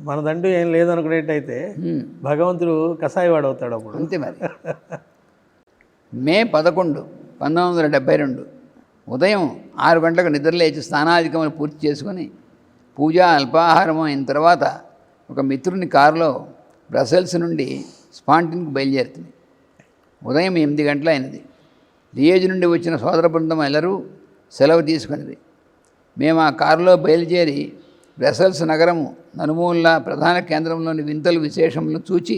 మనదంటూ ఏం లేదనుకునేట్టయితే ఉమ్, భగవంతుడు కషాయవాడు అవుతాడు అప్పుడు. అంతే మరి. మే పదకొండు పంతొమ్మిది వందల డెబ్బై రెండు. ఉదయం ఆరు గంటలకు నిద్రలేచి స్నానాధికములు పూర్తి చేసుకొని పూజ అల్పాహారం అయిన తర్వాత ఒక మిత్రుని కారులో బ్రసెల్స్ నుండి స్పాంటిన్కి బయలుదేరుతుంది. ఉదయం ఎనిమిది గంటల అయినది. లియేజ్ నుండి వచ్చిన సోదర బృందం ఎల్లరూ సెలవు తీసుకున్నది. మేము ఆ కారులో బయలుదేరి బ్రసెల్స్ నగరము నలుమూల ప్రధాన కేంద్రంలోని వింతలు విశేషములను చూచి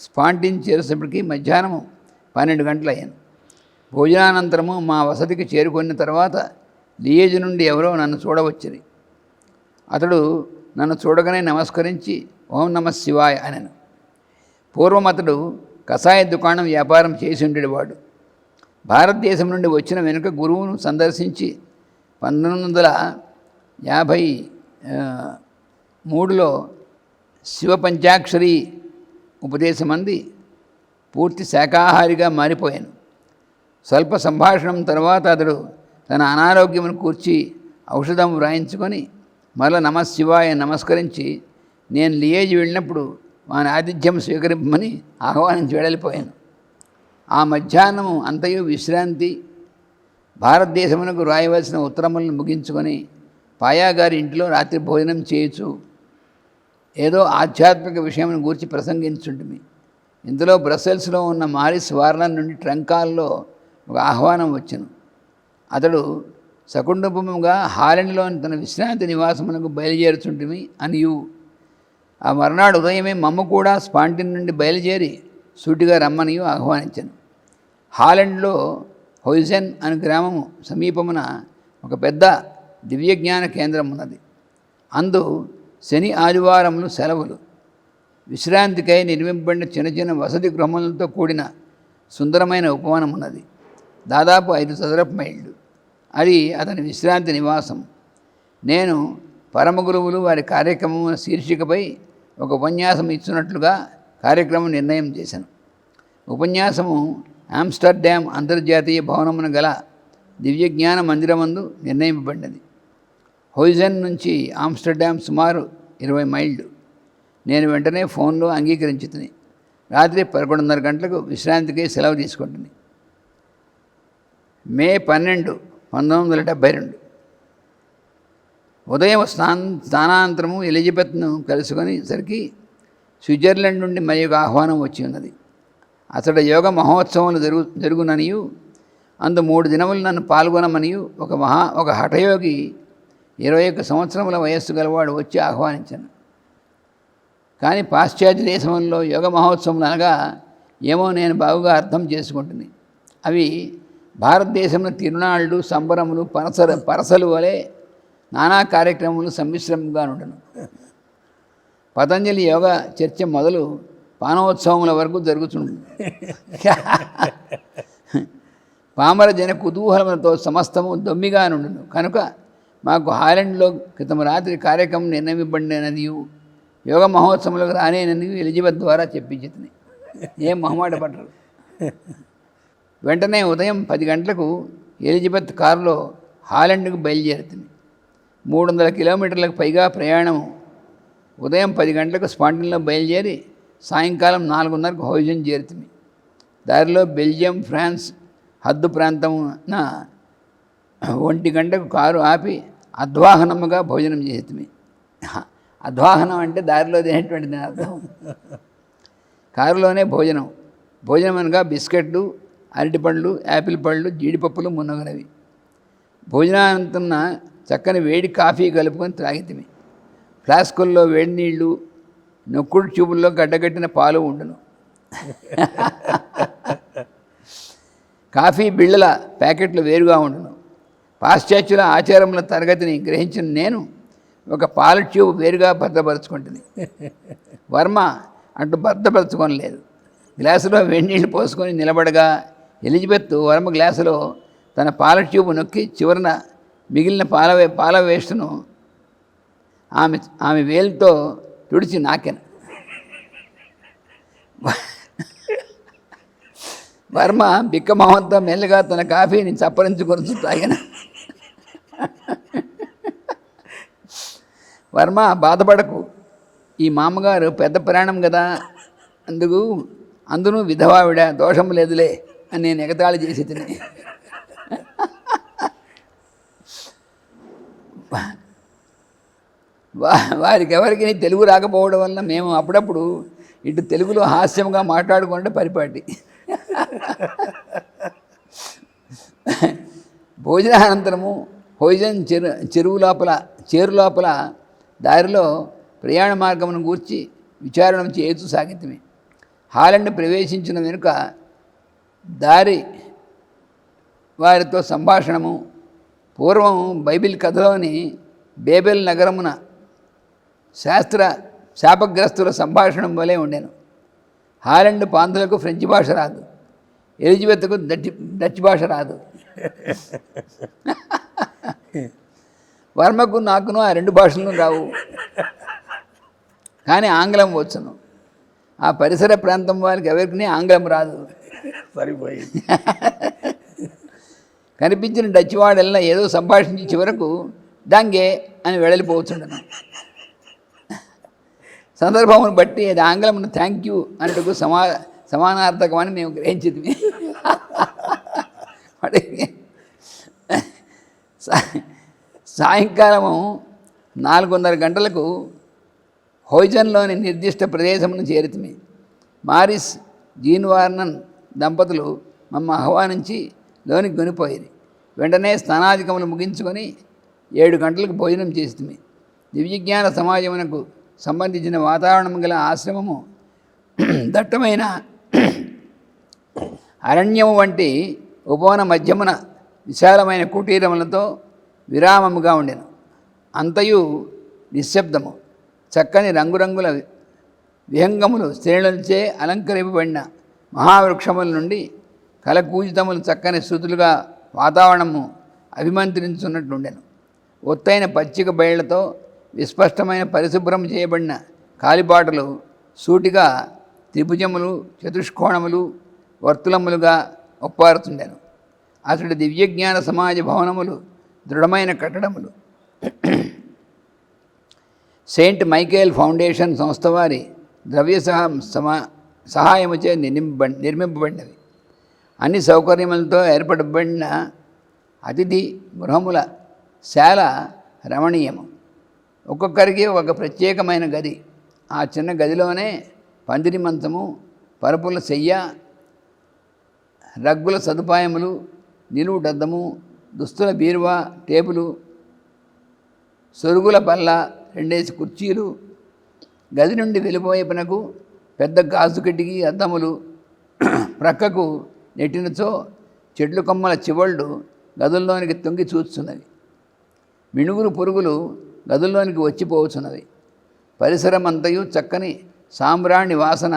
స్పాంటిన్ చేరేసప్పటికి మధ్యాహ్నము పన్నెండు గంటలు అయ్యాను భోజనానంతరము మా వసతికి చేరుకున్న తర్వాత లియేజ్ నుండి ఎవరో నన్ను చూడవచ్చింది అతడు నన్ను చూడగానే నమస్కరించి ఓం నమ శివాయ అనను. పూర్వం అతడు కషాయ దుకాణం వ్యాపారం చేసి ఉండేవాడు భారతదేశం నుండి వచ్చిన వెనుక గురువును సందర్శించి పంతొమ్మిది వందల యాభై మూడులో శివ పంచాక్షరి ఉపదేశం అంది పూర్తి శాకాహారిగా మారిపోయాను. స్వల్ప సంభాషణం తర్వాత అతడు తన అనారోగ్యమును కూర్చి ఔషధం వ్రాయించుకొని మరల నమశివాయ నమస్కరించి నేను లియేజ్ వెళ్ళినప్పుడు వాని ఆతిథ్యం స్వీకరింపమని ఆహ్వానించి వెళ్ళిపోయాను. ఆ మధ్యాహ్నము అంతయు విశ్రాంతి భారతదేశమునకు రాయవలసిన ఉత్తరములను ముగించుకొని పాయాగారి ఇంటిలో రాత్రి భోజనం చేయొచ్చు ఏదో ఆధ్యాత్మిక విషయం గురించి ప్రసంగించుంటుంది ఇందులో బ్రసెల్స్లో ఉన్న మారిస్ వార్లన్ నుండి ట్రంకాల్లో ఒక ఆహ్వానం వచ్చను. అతడు సకుటుంబముగా హాలెండ్లోని తన విశ్రాంతి నివాసమునకు బయలుదేరుచుంటిమి అనియు. ఆ మర్నాడు ఉదయమే మమ్మ కూడా స్పాంటిన్ నుండి బయలుదేరి సూటిగా రమ్మనియు ఆహ్వానించాను. హాలెండ్లో హొయిజెన్ అనే గ్రామము సమీపమున ఒక పెద్ద దివ్యజ్ఞాన కేంద్రం ఉన్నది. అందు శని ఆదివారములు సెలవులు. విశ్రాంతికై నిర్మింపబడిన చిన్న చిన్న వసతి గృహములతో కూడిన సుందరమైన ఉపవనం ఉన్నది. దాదాపు ఐదు చదరపు మైళ్ళు. అది అతని విశ్రాంతి నివాసం. నేను పరమ గురువులు వారి కార్యక్రమం శీర్షికపై ఒక ఉపన్యాసం ఇచ్చినట్లుగా కార్యక్రమం నిర్ణయం చేశాను. ఉపన్యాసము ఆమ్స్టర్డామ్ అంతర్జాతీయ భవనమున గల దివ్యజ్ఞాన మందిరమందు నిర్ణయింపబడినది. హోయిజన్ నుంచి ఆమ్స్టర్డామ్ సుమారు ఇరవై మైళ్ళు. నేను వెంటనే ఫోన్లో అంగీకరించుతుంది రాత్రి పదకొండున్నర గంటలకు విశ్రాంతికి సెలవు తీసుకుంటుంది మే పన్నెండు పంతొమ్మిది వందల డెబ్బై రెండు. ఉదయం స్నాన స్థానాంతరము ఎలిజబెత్ను కలుసుకొని సరికి స్విట్జర్లాండ్ నుండి మరి ఒక ఆహ్వానం వచ్చి ఉన్నది. అతడు యోగ మహోత్సవాలు జరుగు జరుగుననియు అందు మూడు దినములు నన్ను పాల్గొనమనియు ఒక మహా ఒక హఠయోగి ఇరవై ఒక్క సంవత్సరముల వయస్సు గలవాడు వచ్చి ఆహ్వానించాను. కానీ పాశ్చాత్య దేశంలో యోగ మహోత్సవం అనగా ఏమో నేను బాగుగా అర్థం చేసుకుంటుంది అవి భారతదేశంలో తిరునాళ్ళు సంబరములు పరస పరసలు వలె నానా కార్యక్రమములు సమ్మిశ్రమంగా ఉండను పతంజలి యోగ చర్చ మొదలు పానోత్సవముల వరకు జరుగుతుంది పామర జన కుతూహలములతో సమస్తము దొమ్మిగా నుండును. కనుక మాకు హాలెండ్లో క్రితం రాత్రి కార్యక్రమం నిర్ణయింపబడినదియు యోగ మహోత్సవంలోకి రానేనని ఎలిజబెత్ ద్వారా చెప్పించింది. ఏం మొహమాట పట్టరు వెంటనే ఉదయం పది గంటలకు ఎలిజబెత్ కారులో హాలెండ్కు బయలుదేరుతుంది మూడు వందల కిలోమీటర్లకు పైగా ప్రయాణం ఉదయం పది గంటలకు స్పాంటన్లో బయలుదేరి సాయంకాలం నాలుగున్నరకు హోయిజన్ చేరుతుంది. దారిలో బెల్జియం ఫ్రాన్స్ హద్దు ప్రాంతమున ఒంటి గంటకు కారు ఆపి అధ్వాహనముగా భోజనం చేతిమి అధ్వాహనం అంటే దారిలో తినేటువంటి అర్థం. కారులోనే భోజనం. భోజనం అనగా బిస్కెట్లు అరటిపళ్ళు యాపిల్ పళ్ళు జీడిపప్పులు మున్నగునవి భోజనానంతరం చక్కని వేడి కాఫీ కలుపుకొని త్రాగితిమి ఫ్లాస్కుల్లో వేడి నీళ్ళు నొక్కుడు చూపుల్లో గడ్డగట్టిన పాలు ఉండును. కాఫీ బిళ్ళల ప్యాకెట్లు వేరుగా ఉండును. పాశ్చాత్యుల ఆచారముల తరగతిని గ్రహించిన నేను ఒక పాల ట్యూబ్ వేరుగా భద్రపరుచుకుంటుంది. వర్మ అంటూ భద్రపరచుకోనలేదు గ్లాసులో వెన్నీళ్ళు పోసుకొని నిలబడగా ఎలిజబెత్ వర్మ గ్లాసులో తన పాల ట్యూబ్ నొక్కి చివరన మిగిలిన పాల పాల వేస్ట్ను ఆమె ఆమె వేలుతో తుడిచి నాకెను. వర్మ బిక్కమోహంతో మెల్లగా తన కాఫీని చప్పరించుకొని తాగాను. వర్మ బాధపడకు. ఈ మామగారు పెద్ద ప్రాణం కదా. అందుకు అందును విధవావిడ దోషం లేదులే అని నేను ఎగతాళి చేసి తిని. వా వారికి ఎవరికి తెలుగు రాకపోవడం వల్ల మేము అప్పుడప్పుడు ఇటు తెలుగులో హాస్యంగా మాట్లాడుకుంటే పరిపాటి. భోజనానంతరము పొయిజన్ చెరు చెరువు లోపల చేరు లోపల దారిలో ప్రయాణ మార్గమును గూర్చి విచారణ చేస్తూ సాగితమే. హాలండ్ ప్రవేశించిన వెనుక దారి వారితో సంభాషణము పూర్వం బైబిల్ కథలోని బేబెల్ నగరమున శాస్త్ర శాపగ్రస్తుల సంభాషణం వలె ఉండేను. హాలండ్ పాంధులకు ఫ్రెంచ్ భాష రాదు. ఎలిజబెత్కు డచ్ డచ్ భాష రాదు. వర్మకు నాకును ఆ రెండు భాషలను రావు. కానీ ఆంగ్లం వచ్చును. ఆ పరిసర ప్రాంతం వారికి ఎవరికి ఆంగ్లం రాదు. సరిపోయింది. కనిపించిన డచ్ వాడల్లా ఏదో సంభాషించి చివరకు డాంగే అని వెడలిపోతుండను సందర్భమును బట్టి అది ఆంగ్లమును థ్యాంక్ యూ అన్నట్టుకు సమా సమానార్థకమని మేము గ్రహించింది సాయంకాలము నాలుగున్నర గంటలకు హోజన్లోని నిర్దిష్ట ప్రదేశమును చేరుతుంది మారిస్ జీన్ వార్నన్ దంపతులు మమ్మ ఆహ్వానించి లోనికి కొనిపోయేది వెంటనే స్నానాధికములు ముగించుకొని ఏడు గంటలకు భోజనం చేస్తుంది దివ్యజ్ఞాన సమాజమునకు సంబంధించిన వాతావరణం గల ఆశ్రమము దట్టమైన అరణ్యము వంటి ఉపవన మధ్యమున విశాలమైన కుటీరములతో విరామముగా ఉండెను. అంతయు నిశ్శబ్దము. చక్కని రంగురంగుల విహంగములు శ్రేణులచే అలంకరింపబడిన మహావృక్షముల నుండి కలకూజితములు చక్కని శృతులుగా వాతావరణము అభిమంత్రించున్నట్లుండెను ఒత్తైన పచ్చిక బయళ్ళతో విస్పష్టమైన పరిశుభ్రం చేయబడిన కాలిబాటలు సూటిగా త్రిభుజములు చతుష్కోణములు వర్తులములుగా ఒప్పారుతుండెను అతడి దివ్యజ్ఞాన సమాజ భవనములు దృఢమైన కట్టడములు. సెయింట్ మైకేల్ ఫౌండేషన్ సంస్థ వారి ద్రవ్య సహా సమా సహాయముచే నిర్మింప నిర్మింపబడినవి అన్ని సౌకర్యములతో ఏర్పడబడిన అతిథి గృహముల శాల రమణీయము. ఒక్కొక్కరికి ఒక ప్రత్యేకమైన గది. ఆ చిన్న గదిలోనే పందిరి మంచము పరుపుల శయ్య రగ్గుల సదుపాయములు నిలువుటద్దము దుస్తుల బీరువా టేబులు సొరుగుల పల్ల రెండేసి కుర్చీలు గది నుండి వెలుపవైపునకు పెద్ద గాజు కిటికీ అద్దములు ప్రక్కకు నెట్టినచో చెట్లు కొమ్మల చివళ్ళు గదుల్లోనికి తొంగి చూస్తున్నవి మిణుగురు పురుగులు గదుల్లోనికి వచ్చిపోవచ్చున్నవి పరిసరమంతయు చక్కని సాంబ్రాణి వాసన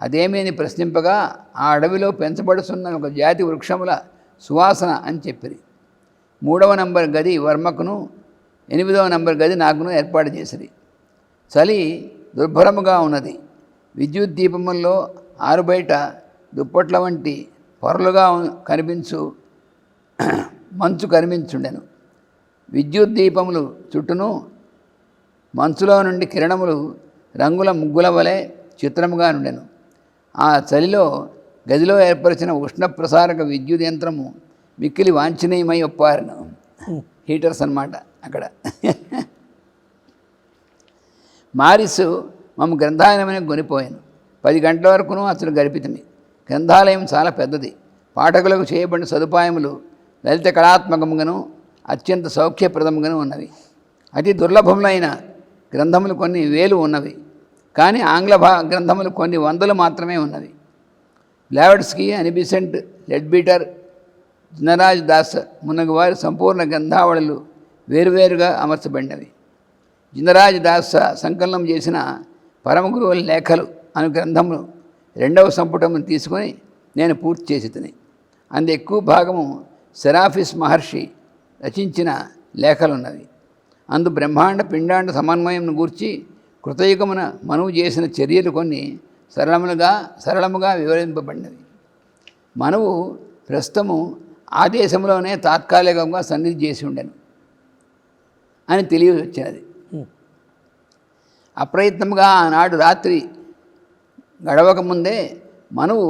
అదేమీని ప్రశ్నింపగా ఆ అడవిలో పెంచబడుతున్న ఒక జాతి వృక్షముల సువాసన అని చెప్పిరి. మూడవ నంబర్ గది వర్మకును ఎనిమిదవ నంబర్ గది నాకును ఏర్పాటు చేసిరి. చలి దుర్భరముగా ఉన్నది. విద్యుత్ దీపముల్లో ఆరుబయట దుప్పట్ల వంటి పొరలుగా కనిపించు మంచు కనిపించుండెను. విద్యుత్ దీపములు చుట్టూను మంచులో నుండి కిరణములు రంగుల ముగ్గుల వలె చిత్రముగా నుండెను. ఆ చలిలో గదిలో ఏర్పరిచిన ఉష్ణ ప్రసారక విద్యుత్ యంత్రము మిక్కిలి వాంఛనీయమై ఒప్పారను. హీటర్స్ అన్నమాట అక్కడ. మారిసు మమ్మ గ్రంథాలయమని కొనిపోయాను. పది గంటల వరకును అతను గడిపితమి. గ్రంథాలయం చాలా పెద్దది. పాఠకులకు చేయబడిన సదుపాయములు లలిత కళాత్మకముగాను అత్యంత సౌఖ్యప్రదముగాను ఉన్నవి. అతి దుర్లభములైన గ్రంథములు కొన్ని వేలు ఉన్నవి. కానీ ఆంగ్ల భా గ్రంథములు కొన్ని వందలు మాత్రమే ఉన్నవి. Blavatsky Annie Besant Leadbeater Jinarajadasa Das వారి సంపూర్ణ గ్రంథావళులు వేరువేరుగా అమర్చబడినవి. జినరాజదాస సంకలనం చేసిన పరమగురువుల లేఖలు అను గ్రంథమును రెండవ సంపుటమును తీసుకొని నేను పూర్తి చేసి తిని. అందు ఎక్కువ భాగము సెరాఫిస్ మహర్షి రచించిన లేఖలున్నవి. అందు బ్రహ్మాండ పిండాండ సమన్వయంను గూర్చి కృతయుగమున మనువు చేసిన చర్యలు కొన్ని సరళములుగా సరళముగా వివరింపబడినవి. మనువు ప్రస్తుతము ఆ దేశంలోనే తాత్కాలికంగా సన్నిధి చేసి ఉండను అని తెలియవచ్చినది అప్రయత్నముగా ఆనాడు రాత్రి గడవక ముందే మనువు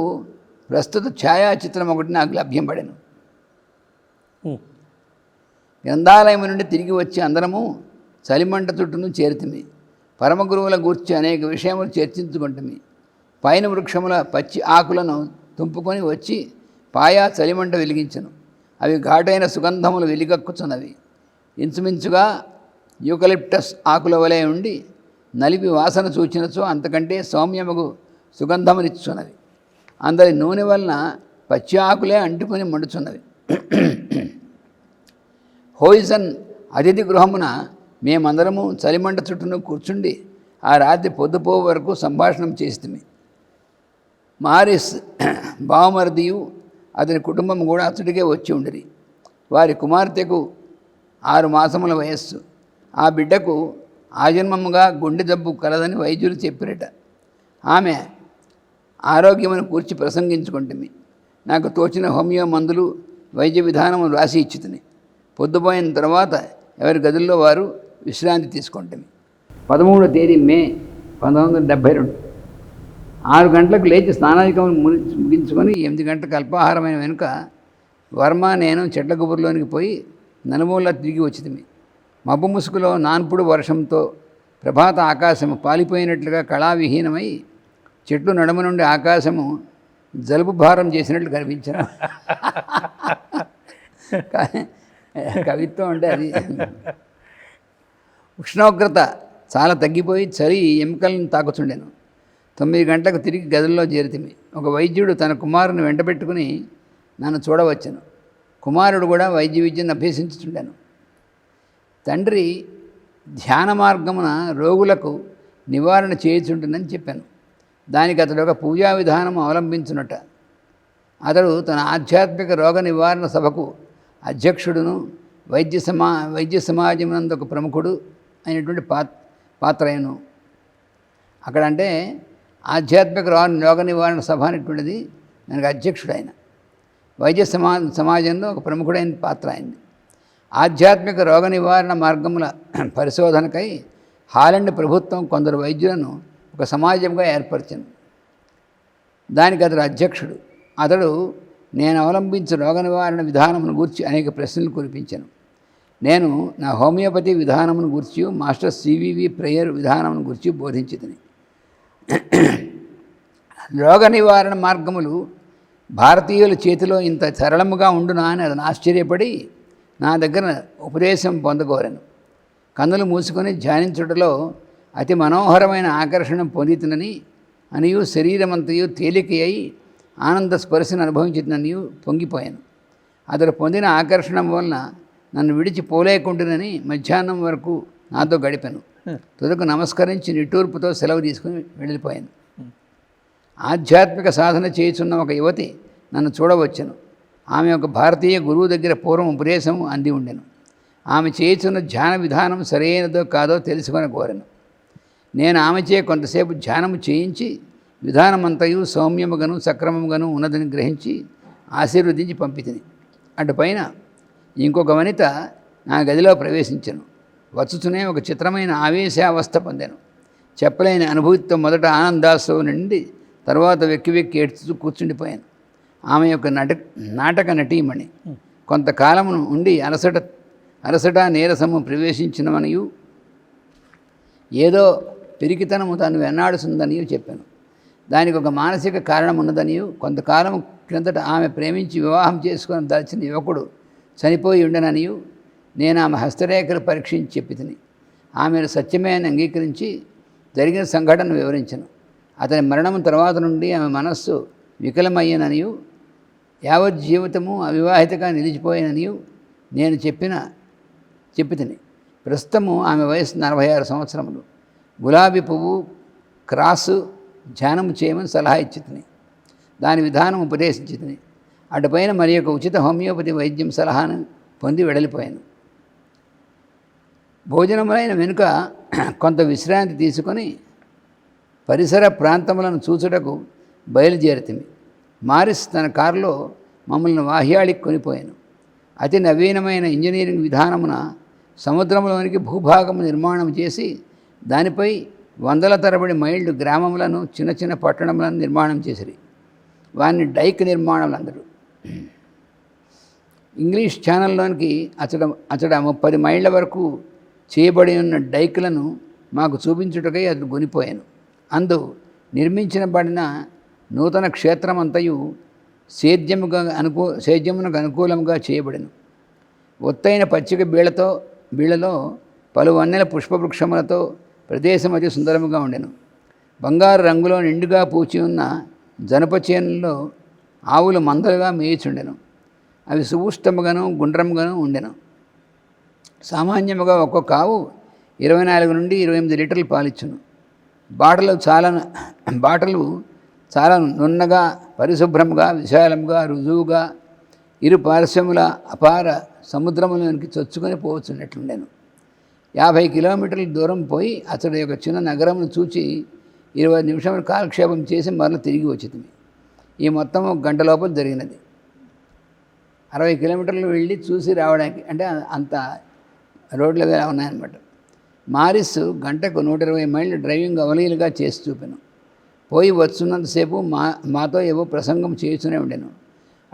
ప్రస్తుత ఛాయాచిత్రం ఒకటి నాకు లభ్యం పడెను గ్రంథాలయం నుండి తిరిగి వచ్చి అందరము చలిమంట చుట్టూను చేరుతుంది పరమ గురువుల గూర్చి అనేక విషయములు చర్చించుకుంటుంది పైన వృక్షముల పచ్చి ఆకులను తుంపుకొని వచ్చి పాయా చలిమంట వెలిగించను. అవి ఘాటైన సుగంధములు వెలిగక్కుచున్నవి ఇంచుమించుగా యూకలిప్టస్ ఆకుల వలె ఉండి నలిపి వాసన చూచినచో అంతకంటే సౌమ్యముగు సుగంధమునిచ్చున్నవి అందరి నూనె వలన పచ్చి ఆకులే అంటుకొని మండుచున్నవి. హోయిజన్ అతిథి గృహమున మేమందరము చలిమంట చుట్టూను కూర్చుండి ఆ రాత్రి పొద్దుపో వరకు సంభాషణం చేస్తుంది మారిస్ బావమరిదియు అతని కుటుంబం కూడా అతడికే వచ్చి ఉండిరి వారి కుమార్తెకు ఆరు మాసముల వయస్సు. ఆ బిడ్డకు ఆజన్మముగా గుండె జబ్బు కలదని వైద్యులు చెప్పిరట. ఆమె ఆరోగ్యమును కూర్చి ప్రసంగించుకుంటుంది నాకు తోచిన హోమియో మందులు వైద్య విధానము రాసి ఇచ్చుతుంది పొద్దుపోయిన తర్వాత ఎవరి గదుల్లో వారు విశ్రాంతి తీసుకుంటుంది పదమూడో తేదీ మే పంతొమ్మిది వందల డెబ్భై రెండు. ఆరు గంటలకు లేచి స్నానాధికములు ముగించుకొని ఎనిమిది గంటలకు అల్పాహారమైన వెనుక వర్మ నేను చెట్ల గుబురులోనికి పోయి నలుమూల తిరిగి వచ్చింది మబ్బు ముసుగులో నాన్పుడు వర్షంతో ప్రభాత ఆకాశము పాలిపోయినట్లుగా కళావిహీనమై చెట్లు నడుమ నుండి ఆకాశము జలుబు భారం చేసినట్లు కనిపించిన. కవిత్వం అంటే అది. ఉష్ణోగ్రత చాలా తగ్గిపోయి చలి ఎముకలను తాకుతుండేను తొమ్మిది గంటలకు తిరిగి గదుల్లో చేరితిమి. ఒక వైద్యుడు తన కుమారుని వెంటబెట్టుకుని నన్ను చూడవచ్చును. కుమారుడు కూడా వైద్య విద్యను అభ్యసించుచుండాను. తండ్రి ధ్యాన మార్గమున రోగులకు నివారణ చేయుచుంటుందని చెప్పాను. దానికి అతడు ఒక పూజా విధానం అవలంబించునట. అతడు తన ఆధ్యాత్మిక రోగ నివారణ సభకు అధ్యక్షుడును వైద్య సమా వైద్య సమాజమునందు ఒక ప్రముఖుడు అయినటువంటి పాత్ పాత్ర అయిను అక్కడ అంటే ఆధ్యాత్మిక రాను రోగ నివారణ సభ అనేటువంటిది దానికి అధ్యక్షుడు ఆయన వైద్య సమా సమాజంలో ఒక ప్రముఖుడైన పాత్ర అయింది ఆధ్యాత్మిక రోగ నివారణ మార్గముల పరిశోధనకై హాలండ్ ప్రభుత్వం కొందరు వైద్యులను ఒక సమాజంగా ఏర్పరిచింది. దానికి అతడు అధ్యక్షుడు. అతడు నేను అవలంబించిన రోగ నివారణ విధానమును గూర్చి అనేక ప్రశ్నలు కురిపించాను. నేను నా హోమియోపతి విధానమును గురించి మాస్టర్ సివివి ప్రేయర్ విధానమును గురించి బోధించితిని. రోగ నివారణ మార్గములు భారతీయుల చేతిలో ఇంత సరళముగా ఉండునా అని అతను ఆశ్చర్యపడి నా దగ్గర ఉపదేశం పొందకోరాను కన్నులు మూసుకొని ధ్యానించుటలో అతి మనోహరమైన ఆకర్షణ పొందితునని అనియు శరీరమంతయు తేలిక అయి ఆనంద స్పర్శను అనుభవించిందనియు పొంగిపోయాను. అతడు పొందిన ఆకర్షణ వలన నన్ను విడిచి పోలేకుంటునని మధ్యాహ్నం వరకు నాతో గడిపాను. తుదకు నమస్కరించి నిట్టూర్పుతో సెలవు తీసుకుని వెళ్ళిపోయాను ఆధ్యాత్మిక సాధన చేయుచున్న ఒక యువతి నన్ను చూడవచ్చును. ఆమె ఒక భారతీయ గురువు దగ్గర పూర్వం ఉపదేశం అంది ఉండెను. ఆమె చేయుచున్న ధ్యాన విధానం సరైనదో కాదో తెలుసుకొని కోరాను. నేను ఆమెచే కొంతసేపు ధ్యానము చేయించి విధానమంతయు సౌమ్యముగాను సక్రమముగాను ఉన్నదని గ్రహించి ఆశీర్వదించి పంపితిని. అటుపైన ఇంకొక వనిత నా గదిలో ప్రవేశించను. వచ్చుతూనే ఒక చిత్రమైన ఆవేశావస్థ పొందాను. చెప్పలేని అనుభూతితో మొదట ఆనందాసు నుండి తర్వాత వెక్కి వెక్కి ఏడ్చుతూ కూర్చుండిపోయాను. ఆమె యొక్క నట నాటక నటీమణి. కొంతకాలము ఉండి అలసట అలసట నీరసము ప్రవేశించినమనియు ఏదో పిరికితనము తాను వెన్నాడుతుందనియు చెప్పాను. దానికి ఒక మానసిక కారణం ఉన్నదనియు కొంతకాలం క్రిందట ఆమె ప్రేమించి వివాహం చేసుకుని దాల్చిన యువకుడు చనిపోయి ఉండననియు నేను ఆమె హస్తరేఖలు పరీక్షించి చెప్పి తిని ఆమెను సత్యమే అని అంగీకరించి జరిగిన సంఘటన వివరించను. అతని మరణం తర్వాత నుండి ఆమె మనస్సు వికలమయ్యననియు యావత్ జీవితము అవివాహితగా నిలిచిపోయాననియు నేను చెప్పిన చెప్పితిని. ప్రస్తుతము ఆమె వయసు నలభై ఆరు సంవత్సరములు. గులాబీ పువ్వు క్రాసు ధ్యానము చేయమని సలహా ఇచ్చితిని. దాని విధానం ఉపదేశించితిని. అటుపైన మరి యొక్క ఉచిత హోమియోపతి వైద్యం సలహాను పొంది వెడలిపోయాను. భోజనములైన వెనుక కొంత విశ్రాంతి తీసుకొని పరిసర ప్రాంతములను చూచుటకు బయలుదేరుతుంది మారిస్ తన కారులో మమ్మల్ని వాహ్యాళికి కొనిపోయాను. అతి నవీనమైన ఇంజనీరింగ్ విధానమున సముద్రంలోనికి భూభాగము నిర్మాణం చేసి దానిపై వందల తరబడి మైళ్ళు గ్రామములను చిన్న చిన్న పట్టణములను నిర్మాణం చేసిరి. వారిని డైక్ నిర్మాణములు అందరు ఇంగ్లీష్ ఛానల్లోనికి అతడ అతడ ముప్పది మైళ్ళ వరకు చేయబడి ఉన్న డైకులను మాకు చూపించుటకై అతడు కొనిపోయాను. అందు నిర్మించబడిన నూతన క్షేత్రమంతయు సేద్యముగా అనుకూ సేద్యమునకు అనుకూలంగా చేయబడిను. ఒత్తైన పచ్చిక బీళ్ళతో బీళ్ళలో పలు వన్నెల పుష్పవృక్షములతో ప్రదేశం అతి సుందరముగా ఉండెను. బంగారు రంగులో నిండుగా పూచి ఉన్న జనప చేనుల్లో ఆవులు మందలుగా మేయిచుండెను. అవి సువుష్టముగాను గుండ్రముగాను ఉండెను. సామాన్యముగా ఒక్కొక్క ఆవు ఇరవై నాలుగు నుండి ఇరవై ఎనిమిది లీటర్లు పాలిచ్చును. బాటలు చాలా బాటలు చాలా నున్నగా పరిశుభ్రముగా విశాలముగా రుజువుగా ఇరు పారిశ్రముల అపార సముద్రములోనికి చొచ్చుకొని పోవచ్చున్నట్లుండెను యాభై కిలోమీటర్ల దూరం పోయి అతడి యొక్క చిన్న నగరమును చూచి ఇరవై నిమిషములు కాలక్షేపం చేసి మరల తిరిగి వచ్చింది ఈ మొత్తం ఒక గంట లోపల జరిగినది. అరవై కిలోమీటర్లు వెళ్ళి చూసి రావడానికి అంటే అంత రోడ్లు అవి ఉన్నాయన్నమాట. మారిస్ గంటకు నూట ఇరవై మైళ్ళు డ్రైవింగ్ అవలీలుగా చేసి చూపాను. పోయి వస్తున్నంతసేపు మా మాతో ఏవో ప్రసంగం చేస్తూనే ఉండేను.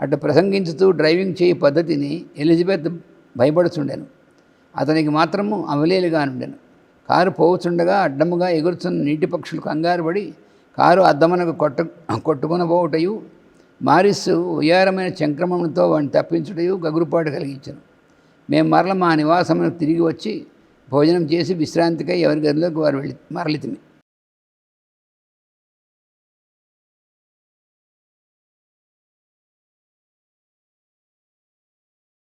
అటు ప్రసంగించుతూ డ్రైవింగ్ చేయి పద్ధతిని ఎలిజబెత్ భయపడుచుండెను. అతనికి మాత్రము అవలీలుగా ఉండెను. కారు పోవుచుండగా అడ్డముగా ఎగురుతున్న నీటి పక్షులు కంగారు పడి కారు అద్దమనకు కొట్ట కొట్టుకుని పోవుటయు మారిస్సు ఉయారమైన చంక్రమణతో వాడిని తప్పించుటయు గగురుపాటు కలిగించను. మేము మరల మా నివాసమునకు తిరిగి వచ్చి భోజనం చేసి విశ్రాంతికై ఎవరి గదిలోకి వారు వెళ్ళి మరలితిమి.